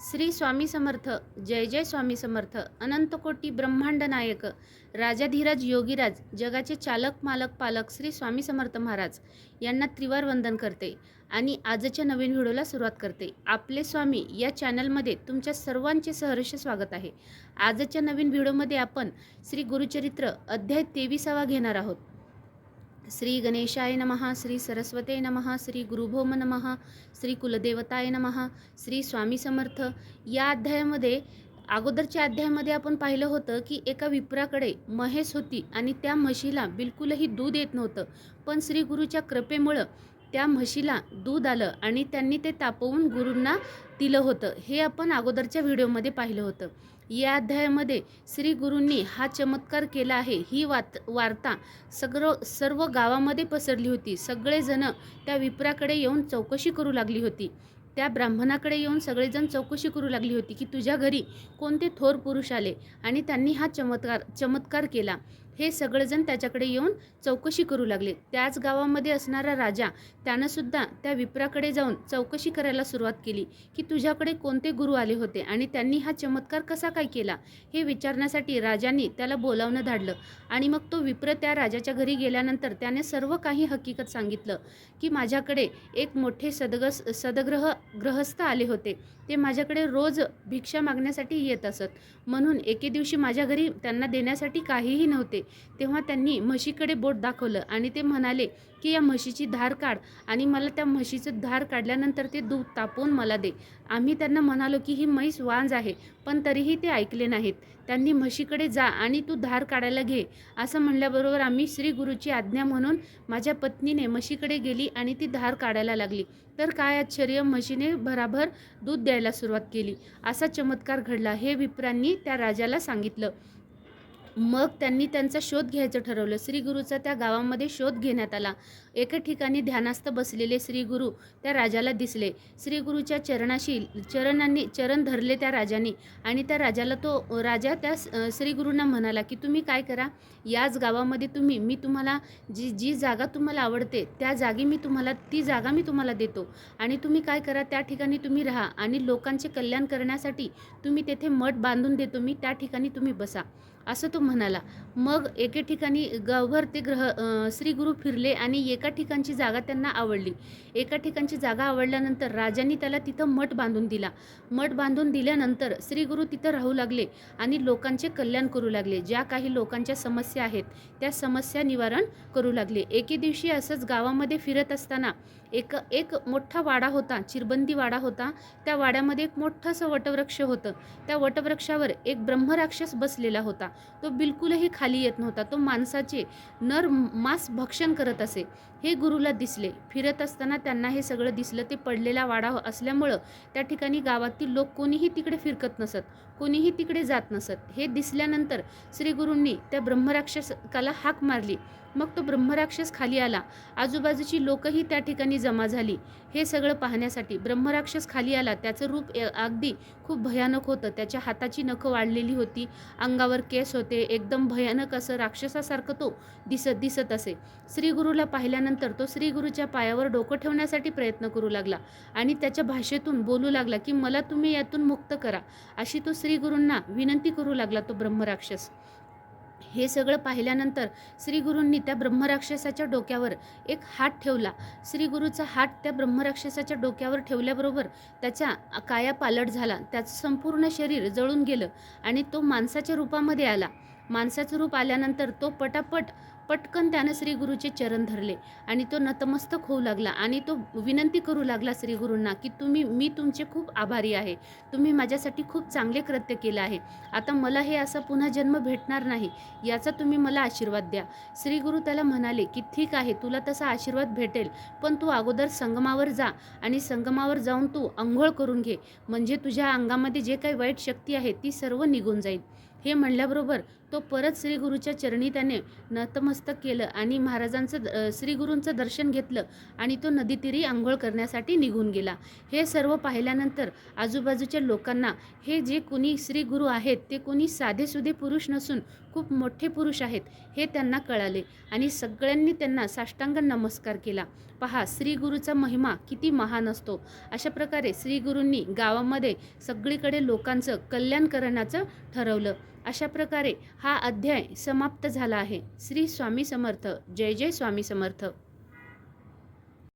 श्री स्वामी समर्थ जय जय स्वामी समर्थ अनंतकोटी ब्रह्मांड नायक राजाधीराज योगीराज जगाचे चालक मालक पालक श्री स्वामी समर्थ महाराज यांना त्रिवार वंदन करते आणि आजच्या नवीन व्हिडिओला सुरुवात करते. आपले स्वामी या चॅनलमध्ये तुमच्या सर्वांचे सहर्ष स्वागत आहे. आजच्या नवीन व्हिडिओमध्ये आपण श्री गुरुचरित्र अध्याय तेविसावा घेणार आहोत. श्री गणेशाय नमः श्री सरस्वते नमः श्री गुरुभौम नमः श्री कुलदेवताय नमः श्री स्वामी समर्थ. या अध्यायामध्ये अगोदरच्या अध्यायामध्ये आपण पाहिलं होतं की एका विप्राकडे म्हैस होती आणि त्या म्हशीला बिलकुलही दूध येत नव्हतं. पण श्री गुरुच्या कृपेमुळं त्या म्हशीला दूध आलं आणि त्यांनी ते तापवून गुरूंना दिलं होतं. हे आपण अगोदरच्या व्हिडिओमध्ये पाहिलं होतं. या अध्यायामध्ये श्री गुरूंनी हा चमत्कार केला आहे. ही वात वार्ता सगळं सर्व गावामध्ये पसरली होती. सगळेजण त्या विप्राकडे येऊन चौकशी करू लागली होती. त्या ब्राह्मणाकडे येऊन सगळेजण चौकशी करू लागली होती की तुझ्या घरी कोणते थोर पुरुष आले आणि त्यांनी हा चमत्कार चमत्कार केला. हे सगळेजण त्याच्याकडे येऊन चौकशी करू लागले. त्याच गावामध्ये असणारा राजा त्यानंसुद्धा त्या विप्राकडे जाऊन चौकशी करायला सुरुवात केली की तुझ्याकडे कोणते गुरु आले होते आणि त्यांनी हा चमत्कार कसा काय केला? हे विचारण्यासाठी राजांनी त्याला बोलावणं धाडलं आणि मग तो विप्र त्या राजाच्या घरी गेल्यानंतर त्याने सर्व काही हकीकत सांगितलं की माझ्याकडे एक मोठे सदगस सदग्रह ग्रहस्थ आले होते. ते माझ्याकडे रोज भिक्षा मागण्यासाठी येत असत. म्हणून एके दिवशी माझ्या घरी त्यांना देण्यासाठी काहीही नव्हते. तेव्हा त्यांनी म्हशीकडे बोट दाखवलं आणि ते म्हणाले की या म्हशीची धार काढ आणि मला त्या म्हशीचं धार काढल्यानंतर ते दूध तापवून मला दे. आम्ही त्यांना म्हणालो की ही म्हैस वांज आहे पण तरीही ते ऐकले नाहीत. त्यांनी म्हशीकडे जा आणि तू धार काढायला घे. असं म्हणल्याबरोबर आम्ही श्री गुरुची आज्ञा म्हणून माझ्या पत्नीने म्हशीकडे गेली आणि ती धार काढायला लागली. तर काय आश्चर्य म्हशीने भराभर दूध द्यायला सुरुवात केली. असा चमत्कार घडला हे विप्रांनी त्या राजाला सांगितलं. मग त्यांनी त्यांचा शोध घ्यायचं ठरवलं. श्रीगुरूचा त्या गावामध्ये शोध घेण्यात आला. एके ठिकाणी ध्यानास्थ बसलेले श्रीगुरू त्या राजाला दिसले. श्रीगुरूच्या चरणाशी चरणांनी चरण धरले त्या राजाने आणि त्या राजाला तो राजा त्या श्रीगुरूंना म्हणाला की तुम्ही काय करा? याच गावामध्ये तुम्ही मी तुम्हाला जी जी जागा तुम्हाला आवडते त्या जागी मी तुम्हाला ती जागा मी तुम्हाला देतो. आणि तुम्ही काय करा त्या ठिकाणी तुम्ही राहा आणि लोकांचे कल्याण करण्यासाठी तुम्ही तेथे मठ बांधून देतो मी त्या ठिकाणी तुम्ही बसा. असं तो म्हणाला. मग एके ठिकाणी गावभर ते ग्रह श्रीगुरू फिरले आणि एक एका ठिकाणची जागा त्यांना आवडली. एका ठिकाणची जागा आवडल्यानंतर राजांनी त्याला तिथं मठ बांधून दिला. मठ बांधून दिल्यानंतर श्रीगुरू तिथं राहू लागले आणि लोकांचे कल्याण करू लागले. ज्या काही लोकांच्या समस्या आहेत त्या समस्या निवारण करू लागले. एके दिवशी असंच गावामध्ये फिरत असताना एक एक मोठा वाडा होता चिरबंदी वाडा होता. त्या वाड्यामध्ये एक मोठंसं वटवृक्ष होतं. त्या वटवृक्षावर एक ब्रह्मराक्षस बसलेला होता. तो बिलकुलही खाली येत नव्हता. तो माणसाचे नर मांस भक्षण करत असे. हे गुरुला दिसले. फिरत असताना त्यांना हे सगळं दिसलं ते पडलेला वाडा असल्यामुळं त्या ठिकाणी गावातील लोक कोणीही तिकडे फिरकत नसत. कोणीही तिकडे जात नसत. हे दिसल्यानंतर श्रीगुरूंनी त्या ब्रह्मराक्षसाला हाक मारली. मग तो ब्रह्मराक्षस खाली आला. आजूबाजूची लोकही त्या ठिकाणी जमा झाली. हे सगळं पाहण्यासाठी ब्रह्मराक्षस खाली आला. त्याचं रूप अगदी खूप भयानक होतं. त्याच्या हाताची नखं वाढलेली होती. अंगावर केस होते. एकदम भयानक असं राक्षसासारखं तो दिसत दिसत असे. श्रीगुरूला पाहिल्यानंतर तो श्रीगुरूच्या पायावर डोकं ठेवण्यासाठी प्रयत्न करू लागला आणि त्याच्या भाषेतून बोलू लागला की मला तुम्ही यातून मुक्त करा. अशी तो श्री श्रीगुरूंना विनंती करू लागला तो ब्रह्मराक्षस. हे सगळं पाहिल्यानंतर श्रीगुरूंनी त्या ब्रह्मराक्षसाच्या डोक्यावर एक हात ठेवला. श्रीगुरूचा हात त्या ब्रह्मराक्षसाच्या डोक्यावर ठेवल्याबरोबर त्याच्या काया पालट झाला. त्याचं संपूर्ण शरीर जळून गेलं आणि तो माणसाच्या रूपामध्ये आला. माणसाचं रूप आल्यानंतर तो पटापट पटकन त्यानं श्रीगुरूचे चरण धरले आणि तो नतमस्तक होऊ लागला आणि तो विनंती करू लागला श्रीगुरूंना की तुम्ही मी तुमचे खूप आभारी आहे. तुम्ही माझ्यासाठी खूप चांगले कृत्य केलं आहे. आता मला हे असं पुन्हा जन्म भेटणार नाही याचा तुम्ही मला आशीर्वाद द्या. श्रीगुरू त्याला म्हणाले की ठीक आहे तुला तसा आशीर्वाद भेटेल पण तू अगोदर संगमावर जा आणि संगमावर जाऊन तू आंघोळ करून घे. म्हणजे तुझ्या अंगामध्ये जे काही वाईट शक्ती आहे ती सर्व निघून जाईल. हे म्हणल्याबरोबर तो परत श्रीगुरूच्या चरणी त्याने नतमस्तक केलं आणि महाराजांचं श्रीगुरूंचं दर्शन घेतलं आणि तो नदीतीरी आंघोळ करण्यासाठी निघून गेला. हे सर्व पाहिल्यानंतर आजूबाजूच्या लोकांना हे जे कोणी श्रीगुरु आहेत ते कोणी साधेसुधे पुरुष नसून खूप मोठे पुरुष आहेत हे त्यांना कळाले आणि सगळ्यांनी त्यांना साष्टांग नमस्कार केला. पहा श्रीगुरूचा महिमा किती महान असतो. अशा प्रकारे श्रीगुरूंनी गावामध्ये सगळीकडे लोकांचं कल्याण करण्याचं ठरवलं. अशा प्रकारे हा अध्याय समाप्त झाला आहे. श्री स्वामी समर्थ. जय जय स्वामी समर्थ.